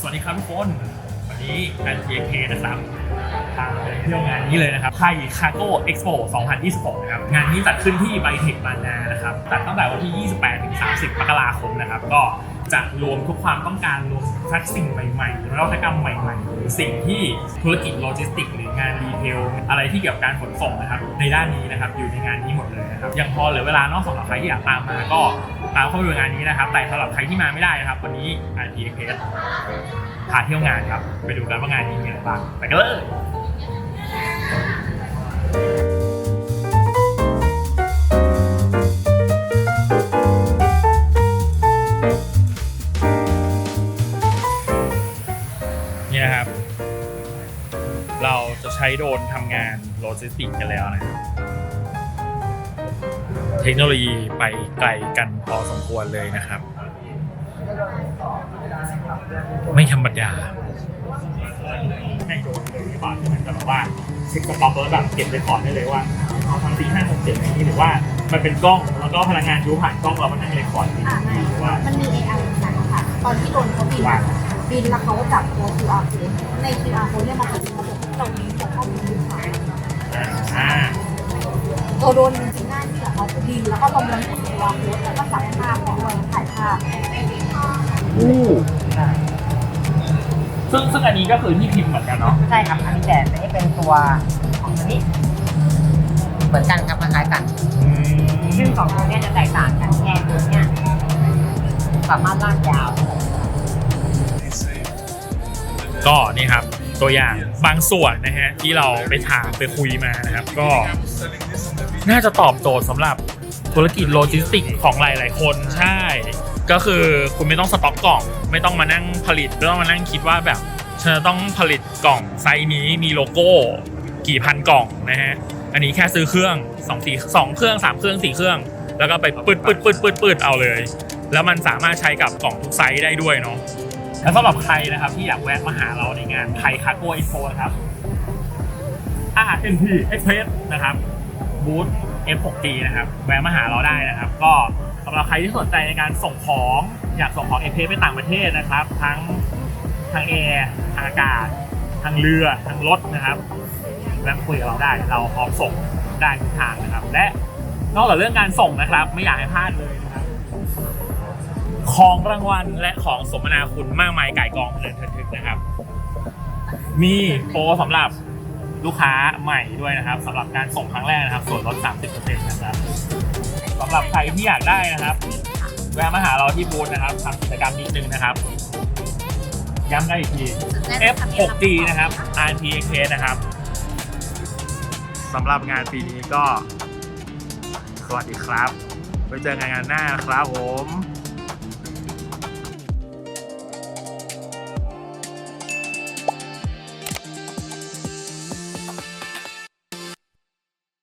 สวัสดีครับทุกคนวันนี้การ TK นะครับพาไปเที่ยวงานนี้เลยนะครับไทยคาโก้เอ็กซ์โป2026 นะครับ งานนี้จัดขึ้นที่ไบเทคบางนานะครับ จัดตั้งแต่วันที่ 28 ถึง 30 มกราคมนะครับ ก็จะรวมทุกความต้องการรวมทักสิ่งใหม่ๆนวัตกรรมใหม่ๆ หรือสิ่งที่ธุรกิจโลจิสติก หรืองานรีเทลอะไรที่เกี่ยวกับการขนส่งนะครับ ในด้านนี้นะครับอยู่ในงานนี้หมดเลยนะครับยังพอเหลือเวลานอกสำหรับใครที่อยากตามมาก็ ตาเข้าไปดูงานนี้นะครับ แต่สำหรับใครที่มาไม่ได้นะครับ วันนี้ RTX พาเที่ยวงานครับ ไปดูกันว่างานนี้มีอะไรบ้างไปกันเลยนี่นะครับ เราจะใช้โดรนทำงานโลจิสติกกันแล้วนะครับ เทคโนโลยีไปไกลกันพอสมควรเลยนะครับ ไม่ธรรมดาให้โดนเลยดีกว่าที่มันจะแบบว่าเช็คสต็อกแล้วแบบเก็บไปก่อนได้เลยว่าเขาทำสี่ห้าหกเจ็ดอย่างนี้หรือว่ามันเป็นกล้องแล้วก็พนักงานดูผ่านกล้องเรามันนั่งเรคคอร์ดอ่าไม่หรือว่ามันมี AI สั่งค่ะ ตอนที่โดนเขาบินว่าบินแล้วเขาจับตัว QR code ใน QR code เนี่ยมันจะเป็นระบบที่เรามีของข้อมูลลูกค้าอ่าตัวโดนจ ริงๆหน้าที่ของเขาคือบินแล้วก็ประมวลผล QR code แล้วก็จับภาพของเราถ่ายภาพอู้ซึ่งซึ่งอันนี้ก็คือที่พิมพ์เหมือนกันเนาะใช่ครับอันนี้แต่อันนี้เป็นตัวของตัวนี้เหมือนกันครับคล้ายๆกันซึ่งสองตัวเนี้ยจะแตกต่างกันแค่ตัวเนี้ยสามารถลากยาว ก็นี่ครับ ตัวอย่างบางส่วนนะฮะที่เราไปถามไปคุยมานะครับ ก็น่าจะตอบโจทย์สำหรับธุรกิจโลจิสติกของหลาย ๆ คนใช่ ก็คือคุณไม่ต้องสต็อกกล่อง ไม่ต้องมานั่งผลิตไม่ต้องมานั่งคิดว่าแบบฉันจะต้องผลิตกล่องไซส์นี้มีโลโก้ กี่พันกล่องนะฮะอันนี้แค่ซื้อเครื่องสองสี่สองเครื่องสามเครื่องสี่เครื่อง แล้วก็ไปปืดปืดปืดปืดปืดเอาเลย แล้วมันสามารถใช้กับกล่องทุกไซส์ได้ด้วยเนาะ แล้วสำหรับใครนะครับที่อยากแวะมาหาเราในงานไทยคาโก้เอ็กโปนะครับ RNT Express นะครับบูธ F6G นะครับแวะมาหาเราได้นะครับ ก็สำหรับใครที่สนใจในการส่งของอยากส่งของเอเพไปต่างประเทศนะครับ ทั้งทางแอร์ทางอากาศ ทางเรือทางรถนะครับแวะคุยกับเราได้ เราพร้อมส่งได้ทุกทางนะครับ และนอกจากเรื่องการส่งนะครับ ไม่อยากให้พลาดเลยนะครับ ของรางวัลและของสมนาคุณมากมายก่ายกองเพลินเทินทึกนะครับ มีโปรสำหรับลูกค้าใหม่ด้วยนะครับสำหรับการส่งครั้งแรกนะครับ ส่วนลด 30%นะครับสำหรับใครที่อยากได้นะครับ แวะมาหาเราที่บูธนะครับทำกิจกรรมนิดนึงนะครับ ย้ำได้อีกที F6G นะครับ RTX นะครับสำหรับงานปีนี้ก็ สวัสดีครับ ไว้เจอกันงานหน้าครับผม